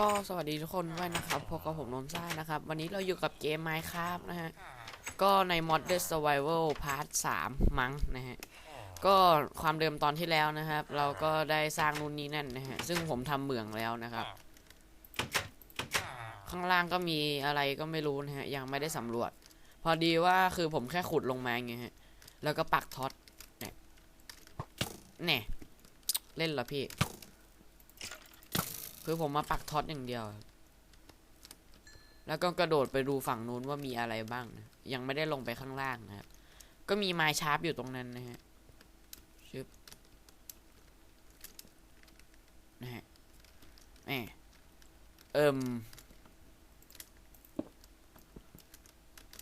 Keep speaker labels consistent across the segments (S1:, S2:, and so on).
S1: ก็สวัสดีทุกคนด้วยนะครับพบกับผมนนท์ซ่านะครับ วันนี้เราอยู่กับเกม Minecraft นะฮะ ก็ใน Modern Survival Part 3 มั้งนะฮะ ก็ความเดิมตอนที่แล้วนะครับ เราก็ได้สร้างนู่นนี่นั่นนะฮะ ซึ่งผมทำเหมืองแล้วนะครับ ข้างล่างก็มีอะไรก็ไม่รู้นะฮะ ยังไม่ได้สำรวจ พอดีว่าคือผมแค่ขุดลงมาไงฮะ แล้วก็ปักท็อตเนี่ยแน่เล่นเหรอพี่ คือผมมาปักท็อตอย่างเดียว แล้วก็กระโดดไปดูฝั่งนู้นว่ามีอะไรบ้างนะยังไม่ได้ลงไปข้างล่างนะครับ ก็มีไม้ชาร์ปอยู่ตรงนั้นนะฮะชึบนะฮะแหมเอิม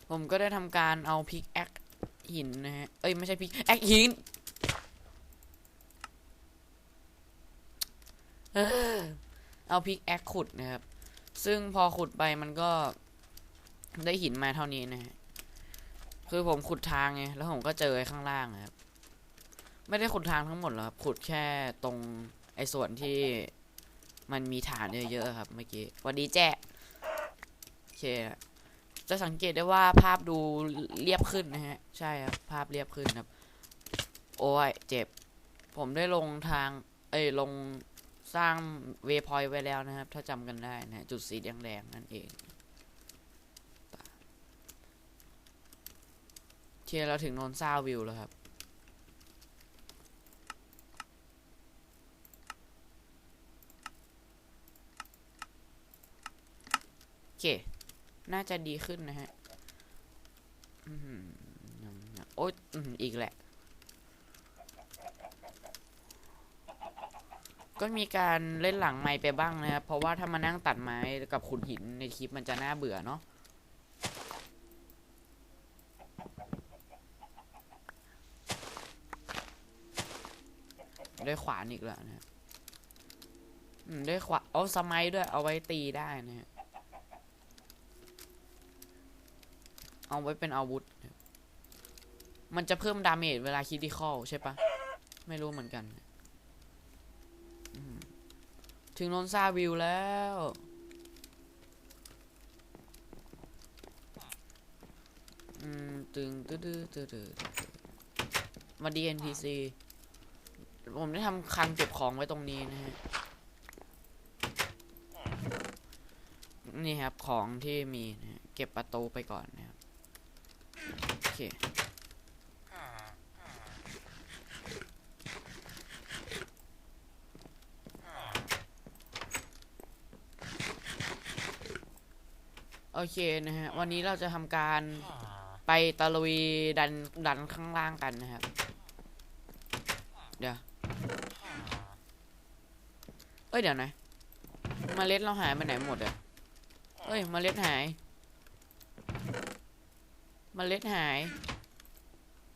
S1: ผมก็ได้ทำการเอาพิกแอคหินนะฮะ เอ้ยไม่ใช่พิกแอคหินเออ เอาพิกแอคขุดนะครับ ซึ่งพอขุดไปมันก็ได้หินมาเท่านี้นะฮะคือผมขุดทางไงแล้วผมก็เจอไอ้ข้างล่างนะครับ ไม่ได้ขุดทางทั้งหมดหรอกครับ ขุดแค่ตรงไอ้ส่วนที่มันมีฐานเยอะๆครับ เมื่อกี้วัสดีแจ้โอเคจะสังเกตได้ว่าภาพดูเรียบขึ้นนะฮะ ใช่ครับ ภาพเรียบขึ้นครับ โอ้ยเจ็บ ผมได้ลงทาง เอ้ยลง สร้างเวพอยต์ไว้แล้วนะครับ ถ้าจำกันได้นะจุดสีแดงๆนั่นเองเทียเราถึงโนนซาวิวแล้วครับ โอเค น่าจะดีขึ้นนะฮะโอ๊ยอีกแหละ ก็มีการเล่นหลังไม้ไปบ้างนะครับ เพราะว่าถ้ามานั่งตัดไม้กับขุดหินในคลิปมันจะน่าเบื่อเนาะได้ขวานอีกแล้วนะได้ขวานเอาสมัยด้วย เอาไว้ตีได้นะฮะเอาไว้เป็นอาวุธ มันจะเพิ่มดาเมจเวลาคิดที่ข้อใช่ปะไม่รู้เหมือนกันอืม ถึงโนนซาวิวแล้ว อืม ตึงตื้อตื้อตื้อตื้อมาดี NPC ผมได้ทำคังเก็บของไว้ตรงนี้นะฮะ นี่ครับของที่มีนะเก็บประตูไปก่อนนะครับ โอเค โอเคนะฮะ วันนี้เราจะทำการไปตะลุยดันดันข้างล่างกันนะครับ เดี๋ยว เอ้ยเดี๋ยวนะมเมล็ดเราหายไปไหนหมดอะเอ้ยมเมล็ดหายมเมล็ดหาย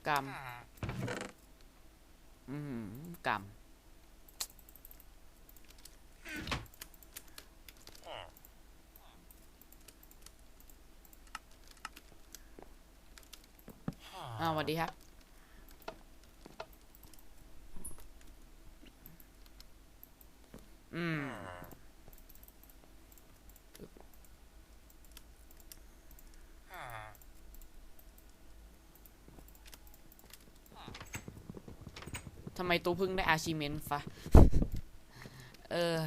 S1: กำอืมกำ อ้าวสวัสดีครับ อืม ทำไมตู้พึ่งได้อาชิเมนฟะ เออ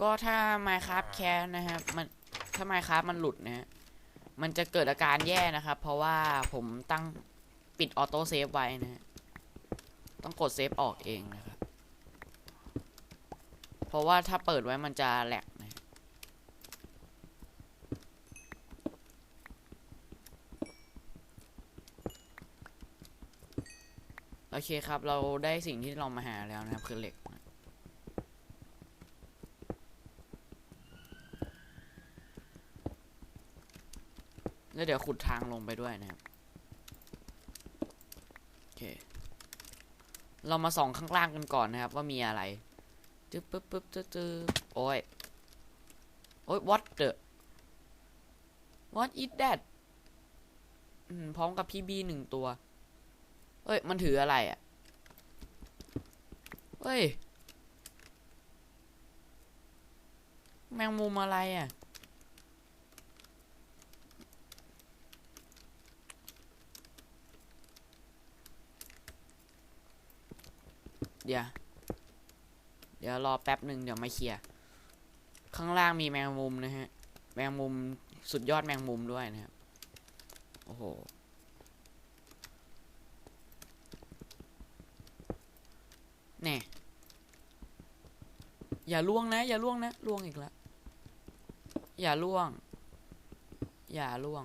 S1: ก็ถ้า Minecraft แคสนะครับ มัน ถ้า Minecraft มันหลุดนะฮะ มันจะเกิดอาการแย่นะครับ เพราะว่าผมตั้งปิดออโต้เซฟไว้นะต้องกดเซฟออกเองนะครับ เพราะว่าถ้าเปิดไว้มันจะแหลกนะโอเคครับ เราได้สิ่งที่เรามาหาแล้วนะครับคือเหล็กนะแล้ว เดี๋ยวขุดทางลงไปด้วยนะครับโอเคเรามาส่องข้างล่างกันก่อนนะครับ ว่ามีอะไรจึ๊บปึ๊บปึ๊บจึ๊บจึ๊บโอ้ยโอ้ย what the what is that อืมพร้อมกับพี่บีหนึ่งตัวเฮ้ย มันถืออะไรอะ่ะเฮ้ย แมงมุมอะไรอะ เดี๋ยว เดี๋ยวรอแป๊บหนึ่งเดี๋ยวมาเคลียร์ ข้างล่างมีแมงมุมนะฮะ แมงมุมสุดยอดแมงมุมด้วยนะครับ โอ้โห แน่ อย่าล่วงนะ อย่าล่วงนะ ล่วงอีกแล้ว อย่าล่วง อย่าล่วง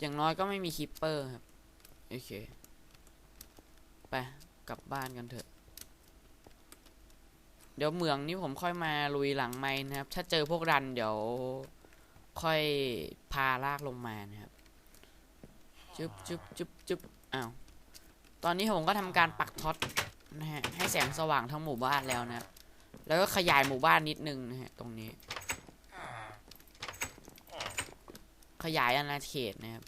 S1: อย่างน้อยก็ไม่มีคิปเปอร์ครับ โอเค ไป กลับบ้านกันเถอะ เดี๋ยวเหมืองนี้ผมค่อยมาลุยหลังไม้นะครับ ถ้าเจอพวกรันเดี๋ยว ค่อยพาลากลงมานะครับ จุ๊บจุ๊บจุ๊บจุ๊บอ้าว ตอนนี้ผมก็ทำการปักท็อตนะฮะ ให้แสงสว่างทั้งหมู่บ้านแล้วนะครับ แล้วก็ขยายหมู่บ้านนิดนึงนะฮะ ตรงนี้ ขยายอาณาเขตนะครับ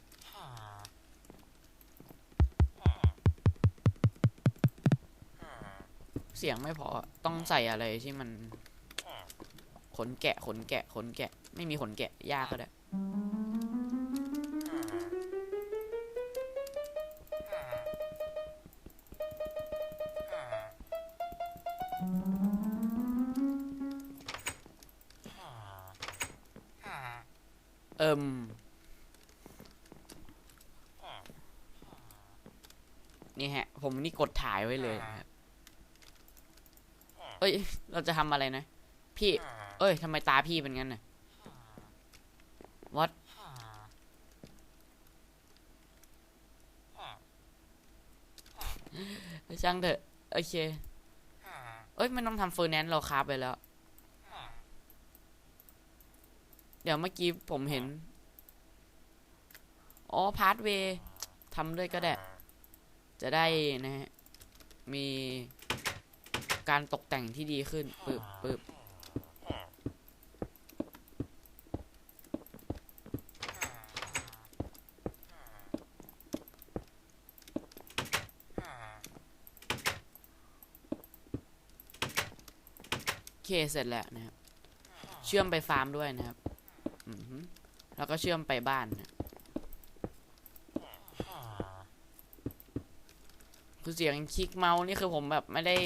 S1: เสียงไม่พอต้องใส่อะไรที่มัน ขนแกะขนแกะขนแกะ ไม่มีขนแกะยากก็ได้เอิมนี่ฮะ ผมนี่กดถ่ายไว้เลยนะครับเอ้ย เราจะทำอะไรนะ พี่ เอ้ยทำไมตาพี่เป็นงั้นน่ะ what ช่างเถอะ โอเค เอ้ยไม่ต้องทำเฟอร์แนนซ์เราคราฟไปแล้ว เดี๋ยวเมื่อกี้ผมเห็น อ๋อ พาร์ทเวย์ทำด้วยก็ได้ จะได้นะฮะ มีการตกแต่งที่ดีขึ้น ปึบปึบโอเคเสร็จแล้วนะครับ เชื่อมไปฟาร์มด้วยนะครับ แล้วก็เชื่อมไปบ้าน คือเสียงคลิกเมาส์นี่คือผมแบบไม่ได้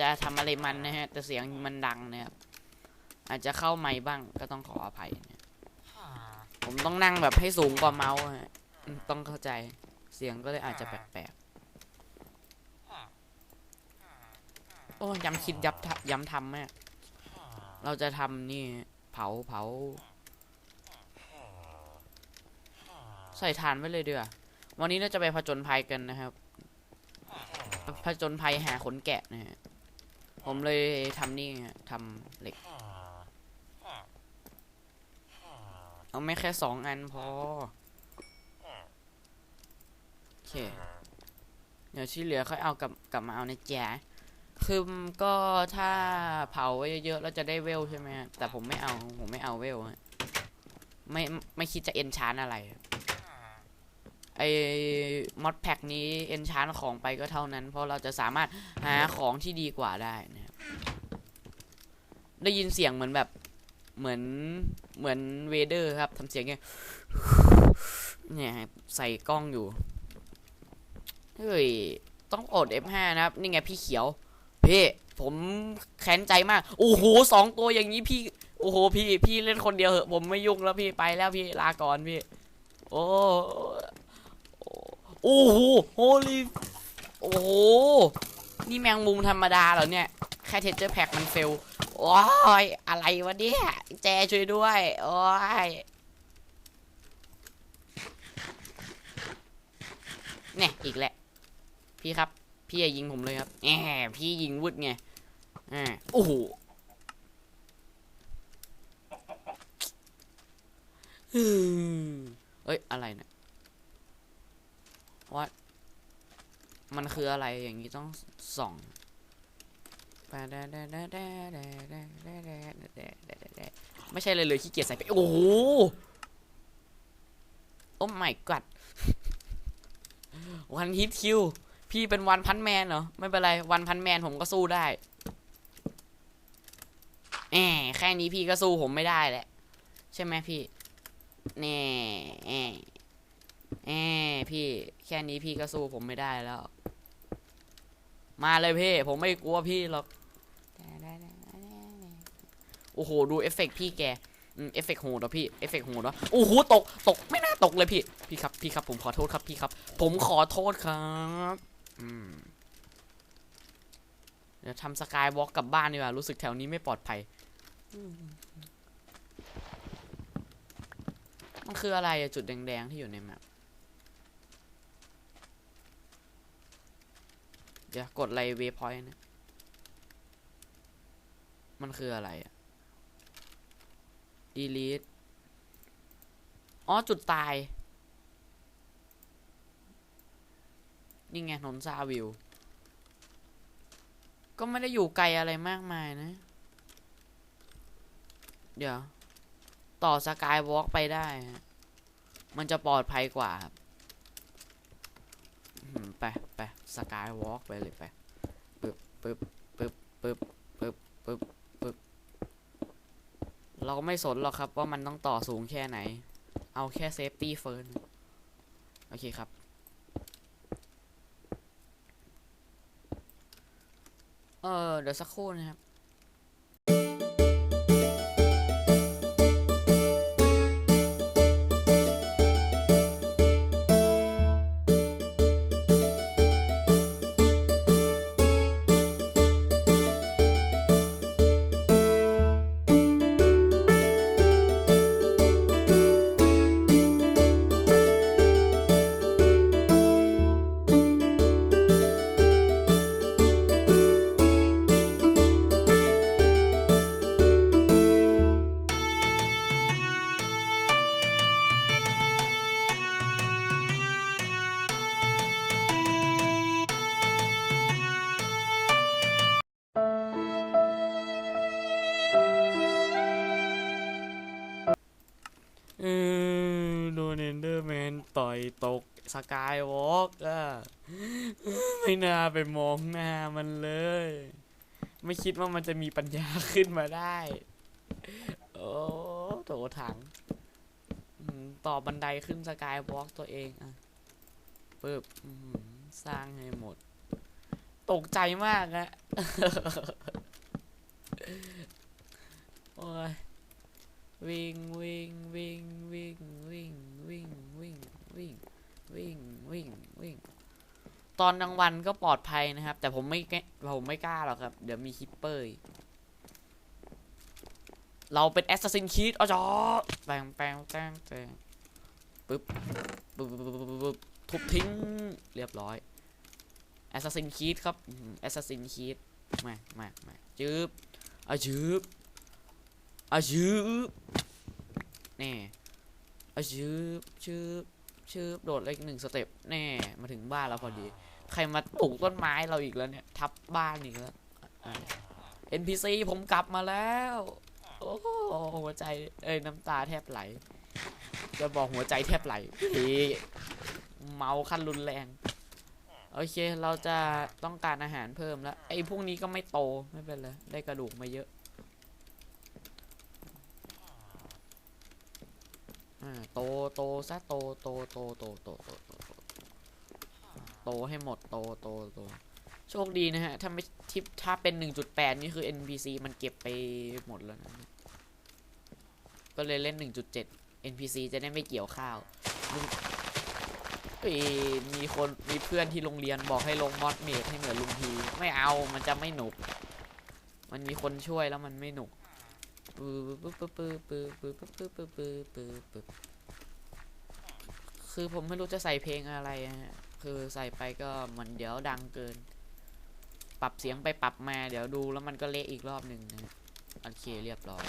S1: จะทำอะไรมันนะฮะ แต่เสียงมันดังนะครับ อาจจะเข้าไมค์บ้างก็ต้องขออภัยนะผมต้องนั่งแบบให้สูงกว่าเมาส์ฮะ ต้องเข้าใจ เสียงก็เลยอาจจะแปลกๆโอ้ย้ำคิดย้ำทำย้ำทำมากเราจะทำนี่ เผาเผา ใส่ฐานไว้เลยเดือวันนี้เราจะไปผจญภัยกันนะครับ ผจญภัยหาขนแกะนะฮะ ผมเลยทำนี่ฮะทำเหล็ก เอาไม่แค่สองอันพอ โอเค เดี๋ยวที่เหลือค่อยเอากลับกลับมาเอาในแจคือก็ถ้าเผาไว้เยอะๆแล้วจะได้เวลใช่ไหมแต่ผมไม่เอา ผมไม่เอาเวลไม่ไม่คิดจะเอนชานอะไร ไอ้มอดแพ็กนี้เอนชานของไปก็เท่านั้น เพราะเราจะสามารถหาของที่ดีกว่าได้นะครับได้ยินเสียงเหมือนแบบเหมือนเหมือนเวเดอร์ครับทำเสียงไงเนี่ยใส่กล้องอยู่เฮ้ยต้องกด F5 นะครับ นี่ไงพี่เขียวพี่ผมแค้นใจมาก โอ้โหสองตัวอย่างนี้พี่ โอ้โห พี่ พี่เล่นคนเดียวเหอะ ผมไม่ยุ่งแล้วพี่ ไปแล้วพี่ ลาก่อนพี่ โอ้ โอ้โหโฮลีโอ้โห นี่แมงมุมธรรมดาเหรอเนี่ย แค่เทเจอร์แพ็กมันเฟลโอ้ยอะไรวะเนี่ยแจช่วยด้วย โอ้ยเนี่ยอีกแหละ พี่ครับ พี่อย่ายิงผมเลยครับแหมพี่ยิงวุดไงอ่าโอ้โหเอ้ย อะไรเนะ วัดมันคืออะไรอย่างนี้ต้องส่องไม่ใช่เลยเลยขี้เกียจใส่ไป โอ้โหโอ้ my god วันฮิตคิว พี่เป็นวันพันแมนเหรอ ไม่เป็นไร วันพันแมนผมก็สู้ได้แหมแค่นี้พี่ก็สู้ผมไม่ได้แหละ ใช่ไหมพี่แน่แอะ แอะพี่แค่นี้พี่ก็สู้ผมไม่ได้แล้ว มาเลยพี่ ผมไม่กลัวพี่หรอกโอ้โห ดูเอฟเฟกต์พี่แกเอฟเฟกต์โหดเหรอพี่เอฟเฟกต์โหดเหรอโอ้โหตกตกไม่น่าตกเลยพี่พี่ครับพี่ครับ ผมขอโทษครับพี่ครับ ผมขอโทษครับอืมเดี๋ยวทำสกายวอล์กกลับบ้านดีกว่ารู้สึกแถวนี้ไม่ปลอดภัยมันคืออะไรจุดแดงๆที่อยู่ในแมป ดี๋ยวกดไลเวพอยต์นะ มันคืออะไรอะ delete อ๋อ จุดตาย นี่ไงนนซาวิว ก็ไม่ได้อยู่ไกลอะไรมากมายนะ เดี๋ยว ต่อสกายวอล์กไปได้ มันจะปลอดภัยกว่าครับ ไปไปสกายวอล์กไปเลยไปปึ๊บปึ๊บปึ๊บปึ๊บปึ๊บปึ๊บปึ๊บเราก็ไม่สนหรอกครับว่ามันต้องต่อสูงแค่ไหน เอาแค่เซฟตี้เฟิร์นโอเคครับเออเดี๋ยวสักครู่นะครับ สกายวอล์กอะไม่น่าไปมองหน้ามันเลย ไม่คิดว่ามันจะมีปัญญาขึ้นมาได้ โอ้โถถัง ต่อบันไดขึ้นสกายวอล์กตัวเองอะปึ๊บสร้างให้หมด ตกใจมากอะโอ้ยวิ่งวิ่งวิ่งวิ่งวิ่งวิ่งวิ่งวิ่ง วิ่งวิ่งวิ่ง ตอนกลางวันก็ปลอดภัยนะครับ แต่ผมไม่แกผมไม่กล้าหรอกครับ เดี๋ยวมีคิปเปอร์เราเป็นแอสซัสซินคีดอ๋อจอแปงแปงแปงแปงปึ๊บปึ๊บปึ๊บปึ๊บปึบปึบทุบทิ้งเรียบร้อยแอสซัสซินคีดครับแอสซัสซินคีดมามามาจืบอะจืบอาชืบแน่อาชืบชืบ ชืบโดดเล็กหนึ่งสเต็ปแน่มาถึงบ้านแล้วพอดี ใครมาปลูกต้นไม้เราอีกแล้วเนี่ย ทับบ้านอีกแล้วอะ NPC ผมกลับมาแล้ว โอ้โหหัวใจเอ้ยน้ำตาแทบไหล จะบอกหัวใจแทบไหลพี่เมาขั้นรุนแรง โอเค เราจะต้องการอาหารเพิ่มแล้ว ไอ้พวกนี้ก็ไม่โตไม่เป็นไรได้กระดูกมาเยอะ อ่าโตโตซะโตโตโตโตโตโตโตโตโตให้หมดโตโตโตโชคดีนะฮะ ถ้าไม่ทิปถ้าเป็น 1.8 นี่คือ NPC มันเก็บไปหมดแล้วนะ ก็เลยเล่น 1.7 NPC จะได้ไม่เกี่ยวข้าวมีคนมีเพื่อนที่โรงเรียนบอกให้ลงมอดเมดให้เหมือนลุงที ไม่เอามันจะไม่หนุก มันมีคนช่วยแล้วมันไม่หนุก ปึ๊บปึ๊บปึ๊บปึ๊บปึ๊บปึ๊บปึ๊บปึ๊บปึ๊บปึ๊บปึ๊บคือผมไม่รู้จะใส่เพลงอะไรฮะคือใส่ไปก็เหมันเดี๋ยวดังเกิน ปรับเสียงไปปรับมา เดี๋ยวดูแล้วมันก็เละอีกรอบหนึ่งนะโอเคเรียบร้อย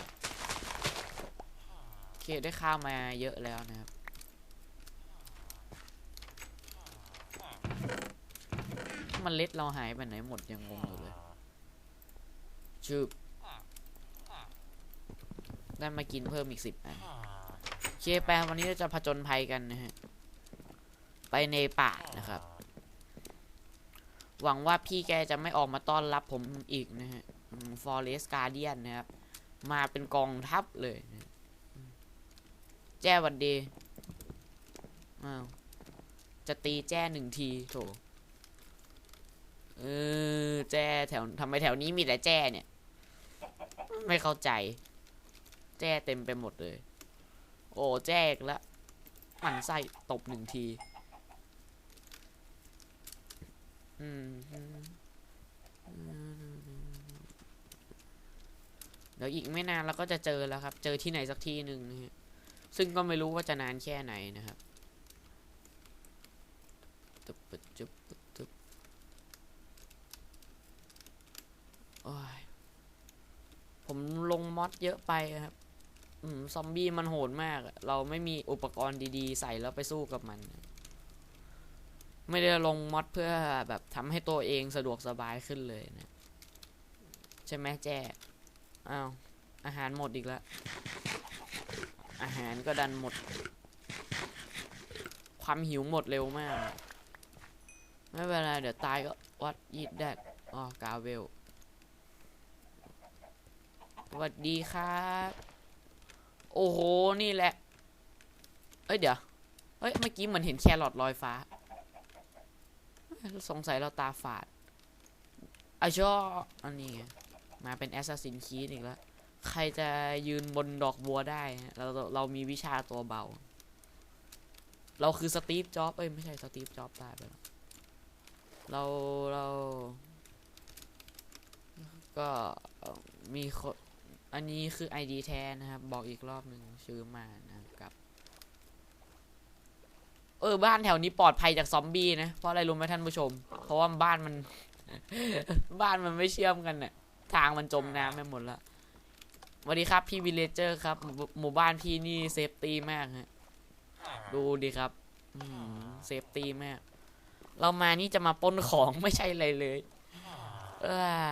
S1: โอเคได้ข้าวมาเยอะแล้วนะครับมันเล็ดเราหายไปไหนหมดยังงงอยู่เลยชืบ ได้มากินเพิ่มอีกสิบอันโอเคแปลวันนี้เราจะผจญภัยกันนะฮะ ไปในป่านะครับ หวังว่าพี่แกจะไม่ออกมาต้อนรับผมอีกนะฮะฟอเรสการเดียนนะครับ มาเป็นกองทัพเลยนะอืมแจ้หวัดดีอ้าวจะตีแจ้หนึ่งทีโถเออแจ้แถวทำไมแถวนี้มีแต่แจ้เนี่ย ไม่เข้าใจ แจ้เต็มไปหมดเลย โอ้แจ้กแล้วหมันไส้ตบหนึ่งทีอืมเดี๋ยวอีกไม่นานเราก็จะเจอแล้วครับ เจอที่ไหนสักที่หนึ่งนะฮะซึ่งก็ไม่รู้ว่าจะนานแค่ไหนนะครับตึบตึบตึบโอ้ยผมลงมอดเยอะไปครับ ซอมบี้มันโหดมาก เราไม่มีอุปกรณ์ดีๆ ใส่แล้วไปสู้กับมัน ไม่ได้ลงมอดเพื่อแบบทำให้ตัวเองสะดวกสบายขึ้นเลยนะ ใช่ไหมแจ้อ้าวอาหารหมดอีกแล้ว อาหารก็ดันหมด ความหิวหมดเร็วมาก ไม่เป็นไร เดี๋ยวตายก็วัดยีดแดดอ๋อกาเวลสวัสดีครับ โอ้โห นี่แหละ เอ้ยเดี๋ยวเอ้ย เมื่อกี้เหมือนเห็นแครอทลอยฟ้า สงสัยเราตาฝาดไอชออันนี้ไงมาเป็นแอสซัสซินคีดอีกแล้ว ใครจะยืนบนดอกบัวได้ เราเรามีวิชาตัวเบา เราคือสตีฟจ็อบเอ้ย ไม่ใช่สตีฟจ็อบตายไปแล้ว เราเรา ก็มีคน อันนี้คือ ID แท้นะครับ บอกอีกรอบหนึ่งชื่อมานะครับ เออบ้านแถวนี้ปลอดภัยจากซอมบี้นะ เพราะอะไรรู้ไหมท่านผู้ชม เพราะว่าบ้านมัน บ้านมันไม่เชื่อมกันน่ะ ทางมันจมน้ำไปหมดละสวัสดีครับพี่วิลเลเจอร์ครับ หมู่บ้านพี่นี่เซฟตี้มากฮะ ดูดิครับเซฟตี้มาก เรามานี่จะมาป้นของไม่ใช่อะไรเลย เออ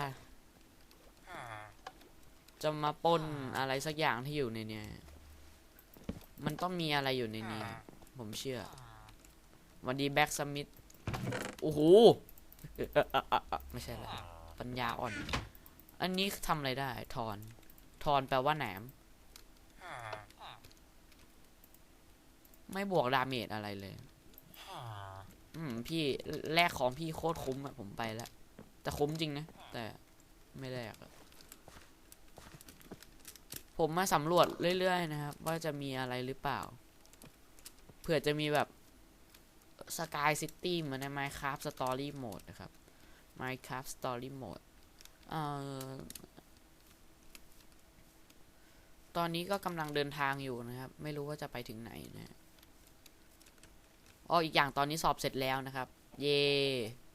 S1: จะมาปล้นอะไรสักอย่างที่อยู่ในเนี้ยมันต้องมีอะไรอยู่ในนี้ ผมเชื่อ วันดีแบ็กสมิธ โอ้โหเอ่อเอ่อเอ่อเอ่อไม่ใช่ละปัญญาอ่อน อันนี้ทำอะไรได้ ทอน ทอนแปลว่าแหนม ไม่บวกดาเมจอะไรเลย อืม พี่แลกของพี่โคตรคุ้มอะผมไปแล้ว แต่คุ้มจริงนะ แต่ไม่แลกอะ ผมมาสำรวจเรื่อยๆนะครับ ว่าจะมีอะไรหรือเปล่า เผื่อจะมีแบบสกายซิตี้เหมือนใน Minecraft Story Mode นะครับ Minecraft Story Mode เอ่อตอนนี้ก็กำลังเดินทางอยู่นะครับ ไม่รู้ว่าจะไปถึงไหนนะอ๋ออีกอย่างตอนนี้สอบเสร็จแล้วนะครับ เย่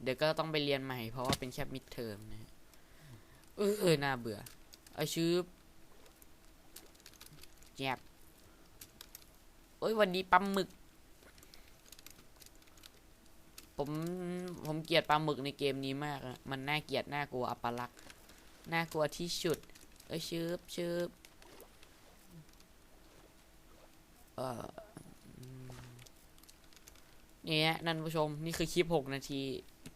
S1: เดี๋ยวก็ต้องไปเรียนใหม่ เพราะว่าเป็นแค่มิดเทอมนะเออเออน่าเบื่อไอชื่อ แยบเอ้ยวันนี้ปลาหมึก ผมผมเกลียดปลาหมึกในเกมนี้มากมันน่าเกลียดน่ากลัวอัปลักษณ์น่ากลัวที่สุดเอ้ยชืบชืบเอ่อเนี่ยนั่นผู้ชมนี่คือคลิปหกนาที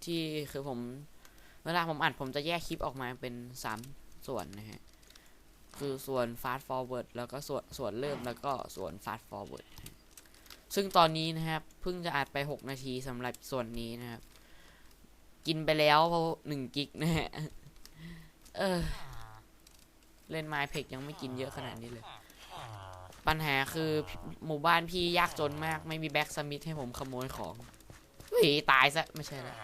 S1: ที่คือผม เวลาผมอัดผมจะแยกคลิปออกมาเป็นสามส่วนนะฮะ คือส่วน fast forward แล้วก็ส่วนส่วนเริ่มแล้วก็ส่วน fast forward ซึ่งตอนนี้นะครับเพิ่งจะอัดไป 6 นาทีสำหรับส่วนนี้นะครับ กินไปแล้วเพราะหนึ่งกิกนะฮะเออ เล่นไม้เพกยังไม่กินเยอะขนาดนี้เลย ปัญหาคือหมู่บ้านพี่ยากจนมาก ไม่มีแบ็กสมิธให้ผมขโมยของเฮ้ยตายซะ ไม่ใช่แล้ว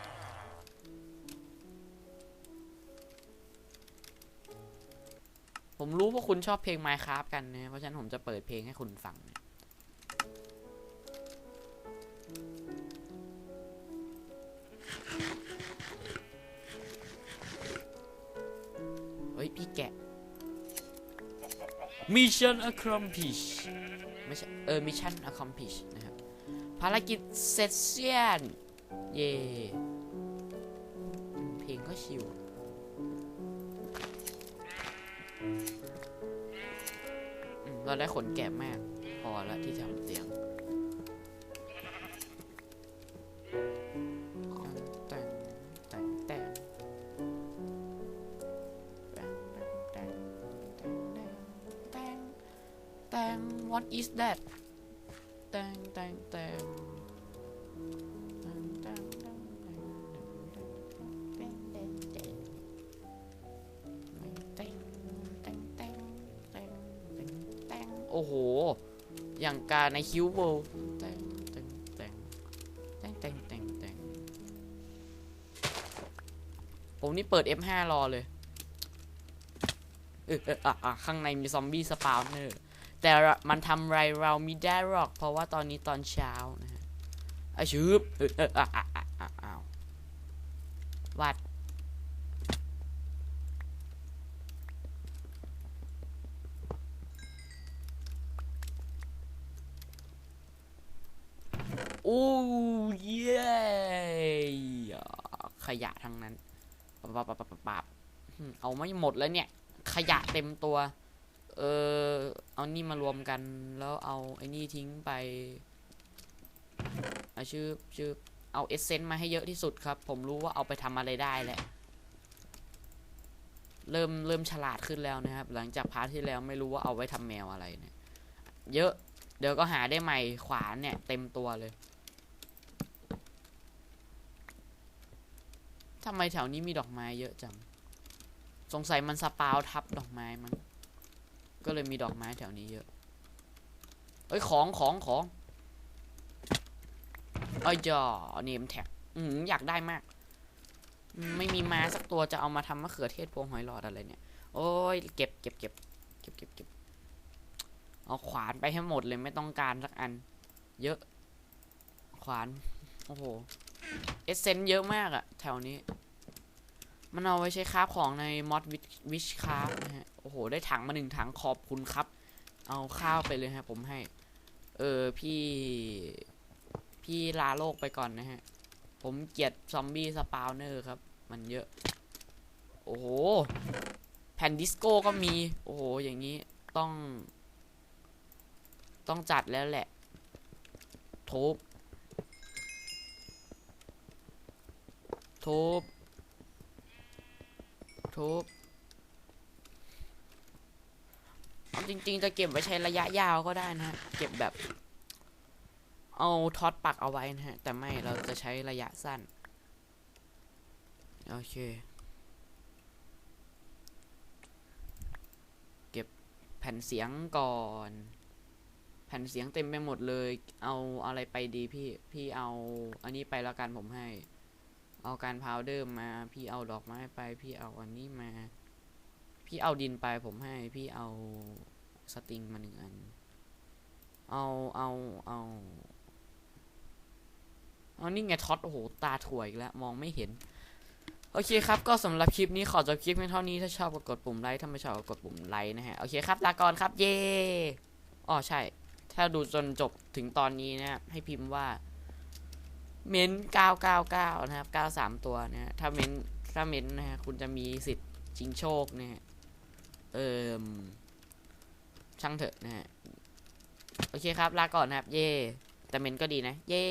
S1: ผมรู้ว่าคุณชอบเพลง Minecraft กันนะ เพราะฉะนั้นผมจะเปิดเพลงให้คุณฟังนะเฮ้ย พี่แกะ Mission Accomplish ไม่ใช่ เออ Mission Accomplish นะครับ ภารกิจเสร็จเสียน เย่อืมเพลงก็ชิว เราได้ขนแกะมาก พอแล้วที่ทำเตียงแต่ง what is that แต่งแต่งแต่ง ในคิวโบแต่งแต่งแต่งแต่งแต่งแต่งแต่งผมนี่เปิด F5 รอเลยเออเอออะอะข้างในมีซอมบี้สปาวเนอร์แต่ละมันทำไรเรามีได้หรอก เพราะว่าตอนนี้ตอนเช้านะฮะอาชืบเออเอออะอะอะอะอ้าววัด โอ้เย้ข ยะทั้งนั้นปับปับปับปับปับเอาไม่หมดแล้วเนี่ย ขยะเต็มตัว เออเอานี่มารวมกัน แล้วเอาไอ้นี่ทิ้งไปเอาชื่อชื่อเอาเอเซนต์มาให้เยอะที่สุดครับ ผมรู้ว่าเอาไปทำอะไรได้แหละเริ่มเริ่มฉลาดขึ้นแล้วนะครับ หลังจากพาร์ทที่แล้วไม่รู้ว่าเอาไว้ทำแมวอะไรเนี่ย เยอะ เดี๋ยวก็หาได้ใหม่ขวานเนี่ย เต็มตัวเลย ทำไมแถวนี้มีดอกไม้เยอะจัง สงสัยมันสปาวทับดอกไม้มั้ง ก็เลยมีดอกไม้แถวนี้เยอะ เอ้ยของของของเอ้ยจอเนมแท็กอืมอยากได้มาก ไม่มีมาสักตัวจะเอามาทำมะเขือเทศพวงหอยหลอดอะไรเนี่ย โอ้ยเก็บเก็บเก็บเก็บเก็บเก็บเอาขวานไปให้หมดเลยไม่ต้องการสักอัน เยอะ ขวาน โอ้โห เอเซนเยอะมากอะแถวนี้ มันเอาไว้ใช้คราฟของในมอดวิชคราฟนะฮะ โอ้โห ได้ถังมาหนึ่งถังขอบคุณครับ เอาข้าวไปเลยฮะ ผมให้ เออพี่ พี่ลาโลกไปก่อนนะฮะ ผมเกลียดซอมบี้สปาวเนอร์ครับ มันเยอะ โอ้โห แผ่นดิสโก้ก็มี โอ้โห อย่างนี้ต้อง ต้องจัดแล้วแหละทุบ ทุบทุบจริงๆ จะเก็บไว้ใช้ระยะยาวก็ได้นะฮะ เก็บแบบ เอาท็อตปักเอาไว้นะฮะ แต่ไม่เราจะใช้ระยะสั้น โอเค เก็บแผ่นเสียงก่อน แผ่นเสียงเต็มไปหมดเลย เอาอะไรไปดีพี่ พี่เอาอันนี้ไปแล้วกันผมให้ เอาการพาวเดอร์มา พี่เอาดอกไม้ไป พี่เอาอันนี้มา พี่เอาดินไปผมให้ พี่เอาสติงมาหนึ่งอัน เอาเอาเอาเอานี่ไงท็อตโอ้โหตาถ่วยอีกแล้วมองไม่เห็น โอเคครับ ก็สำหรับคลิปนี้ขอจบคลิปเพียงเท่านี้ถ้าชอบก็กดปุ่มไลค์ถ้าไม่ชอบก็กดปุ่มไลค์นะฮะโอเคครับลาก่อนครับเย่อ๋อใช่ ถ้าดูจนจบถึงตอนนี้นะให้พิมพ์ว่า เม้น999นะครับ93ตัวนะฮะถ้าเม้นถ้าเม้นนะฮะคุณจะมีสิทธิ์ชิงโชคนะฮะเอิมช่างเถอะนะฮะโอเคครับ ลาก่อนนะครับ เย่แต่เม้นก็ดีนะ เย่